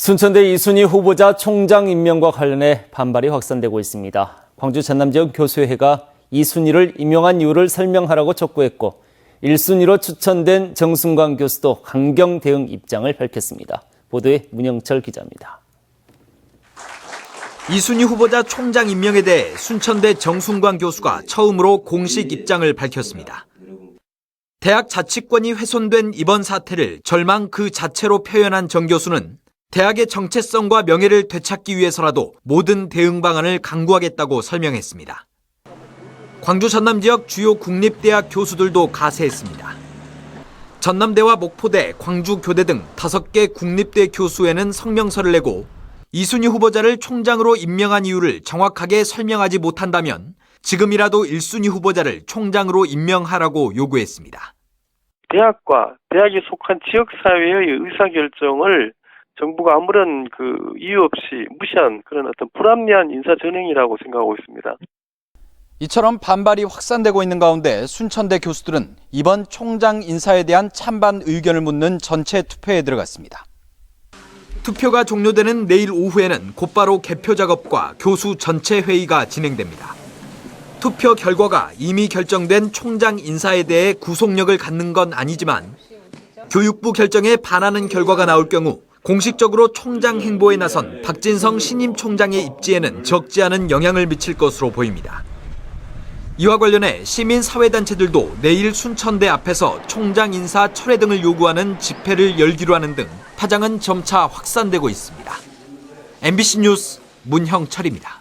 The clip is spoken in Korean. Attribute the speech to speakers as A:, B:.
A: 순천대 이순희 후보자 총장 임명과 관련해 반발이 확산되고 있습니다. 광주 전남 지역 교수회가 이순희를 임명한 이유를 설명하라고 촉구했고 1순위로 추천된 정순광 교수도 강경 대응 입장을 밝혔습니다. 보도에 문영철 기자입니다.
B: 이순희 후보자 총장 임명에 대해 순천대 정순광 교수가 처음으로 공식 입장을 밝혔습니다. 대학 자치권이 훼손된 이번 사태를 절망 그 자체로 표현한 정 교수는 대학의 정체성과 명예를 되찾기 위해서라도 모든 대응 방안을 강구하겠다고 설명했습니다. 광주 전남 지역 주요 국립대학 교수들도 가세했습니다. 전남대와 목포대, 광주교대 등 5개 국립대 교수회는 성명서를 내고 이순희 후보자를 총장으로 임명한 이유를 정확하게 설명하지 못한다면 지금이라도 1순위 후보자를 총장으로 임명하라고 요구했습니다.
C: 대학과 대학이 속한 지역사회의 의사결정을 정부가 아무런 그 이유 없이 무시한 그런 어떤 불합리한 인사 전행이라고 생각하고 있습니다.
B: 이처럼 반발이 확산되고 있는 가운데 순천대 교수들은 이번 총장 인사에 대한 찬반 의견을 묻는 전체 투표에 들어갔습니다. 투표가 종료되는 내일 오후에는 곧바로 개표 작업과 교수 전체 회의가 진행됩니다. 투표 결과가 이미 결정된 총장 인사에 대해 구속력을 갖는 건 아니지만 교육부 결정에 반하는 결과가 나올 경우 공식적으로 총장 행보에 나선 박진성 신임 총장의 입지에는 적지 않은 영향을 미칠 것으로 보입니다. 이와 관련해 시민 사회단체들도 내일 순천대 앞에서 총장 인사 철회 등을 요구하는 집회를 열기로 하는 등 파장은 점차 확산되고 있습니다. MBC 뉴스 문형철입니다.